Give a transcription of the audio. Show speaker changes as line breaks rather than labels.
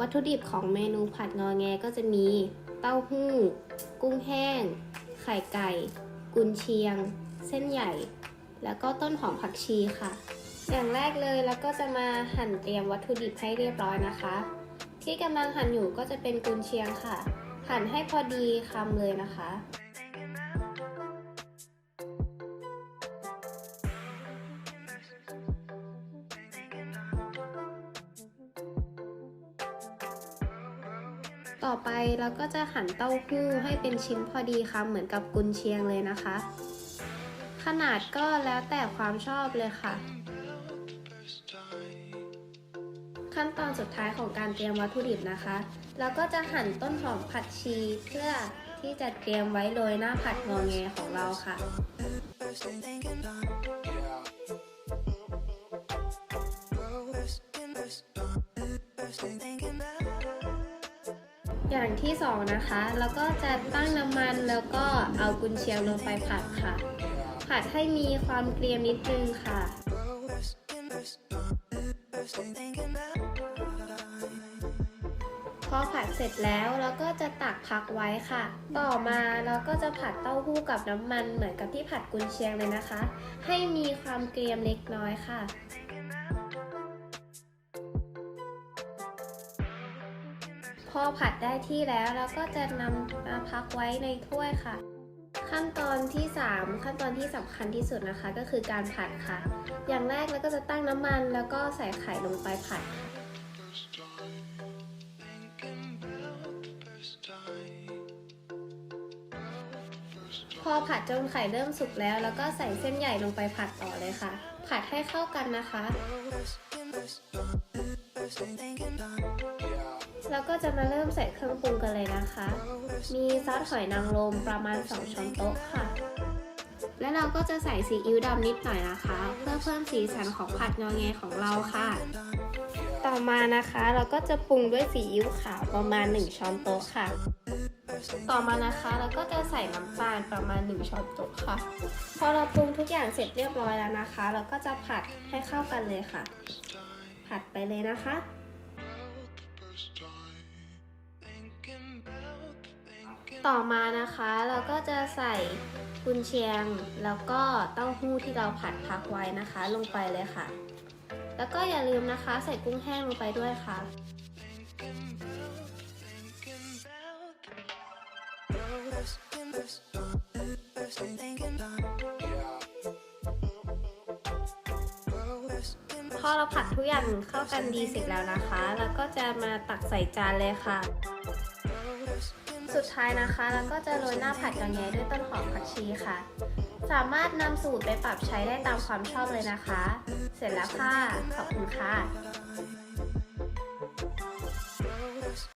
วัตถุดิบของเมนูผัดงอแงก็จะมีเต้าหู้ กุ้งแห้ง ไข่ไก่ กุนเชียง เส้นใหญ่ แล้วก็ต้นหอมผักชีค่ะ อย่างแรกเลยแล้วก็จะมาหั่นเตรียมวัตถุดิบให้เรียบร้อยนะคะ ที่กำลังหั่นอยู่ก็จะเป็นกุนเชียงค่ะ หั่นให้พอดีคำเลยนะคะ ต่อไปเราก็จะหั่นเต้าหู้ให้เป็นชิ้นพอดีคำเหมือนกับกุนเชียงเลยนะคะ ขนาดก็แล้วแต่ความชอบเลยค่ะ ขั้นตอนสุดท้ายของการเตรียมวัตถุดิบนะคะ เราก็จะหั่นต้นหอมผัดชีเพื่อที่จะเตรียมไว้โรยหน้าผัดงอแงของเราค่ะ อย่างที่สองนะคะ แล้วก็จะตั้งน้ำมันแล้วก็เอากุนเชียงลงไปผัดค่ะ ผัดให้มีความเกรียมนิดนึงค่ะ พอผัดเสร็จแล้วเราก็จะตักพักไว้ค่ะ ต่อมาเราก็จะผัดเต้าหู้กับน้ำมันเหมือนกับที่ผัดกุนเชียงเลยนะคะ ให้มีความเกรียมเล็กน้อยค่ะ อผัดได้ที่แล้วเราก็จะนำมาพักไว้ในถ้วยค่ะ ขั้นตอนที่ 3 ขั้นตอนที่สำคัญที่สุดนะคะ ก็คือการผัดค่ะ อย่างแรกเราก็จะตั้งน้ำมัน แล้วก็ใส่ไข่ลงไปผัดพอผัดจนไข่เริ่มสุกแล้ว แล้วก็ใส่เส้นใหญ่ลงไปผัดต่อเลยค่ะ ผัดให้เข้ากันนะคะ แล้วก็จะมาเริ่มใส่เครื่องปรุงกันเลยนะคะ มีซอสหอยนางรมประมาณ 2 ช้อนโต๊ะค่ะ และเราก็จะใส่ซีอิ๊วดำนิดหน่อยนะคะ เพื่อเพิ่มสีสันของผัดงอแงของเราค่ะ ต่อมานะคะเราก็จะปรุงด้วยซีอิ๊วขาวประมาณ 1 ช้อนโต๊ะค่ะ ต่อมานะคะเราก็จะใส่น้ำตาลประมาณ 1 ช้อนโต๊ะค่ะ พอเราปรุงทุกอย่างเสร็จเรียบร้อยแล้วนะคะ เราก็จะผัดให้เข้ากันเลยค่ะ ผัดไปเลยนะคะ ต่อมานะคะ เราก็จะใส่กุนเชียง แล้วก็เต้าหู้ที่เราผัดพักไว้นะคะ ลงไปเลยค่ะ แล้วก็อย่าลืมนะคะ ใส่กุ้งแห้งลงไปด้วยค่ะพอเราผัดทุกอย่างเข้ากันดีเสร็จแล้วนะคะ แล้วก็จะมาตักใส่จานเลยค่ะ สุดท้ายนะคะเราก็จะโรยหน้าผัดกระแงด้วยต้นหอมผักชีค่ะ สามารถนำสูตรไปปรับใช้ได้ตามความชอบเลยนะคะ เสร็จแล้วค่ะ ขอบคุณค่ะ